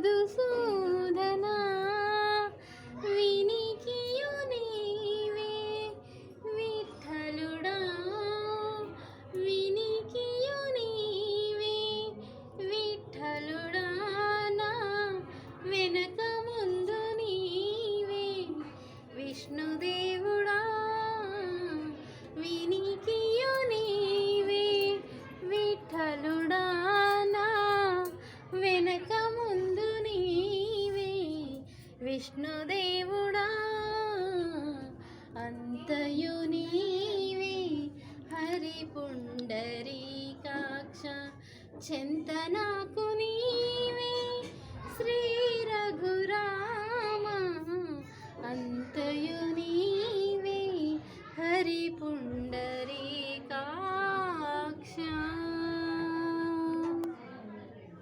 మధుసూదనా వినికియు విఠలుడా వినికియు విఠలుడా వెనక ముందు నీవే విష్ణుదేవుడా విష్ణుదేవుడా అంతయు నీవే హరి పుండరీకాక్ష చింతనాకు నీ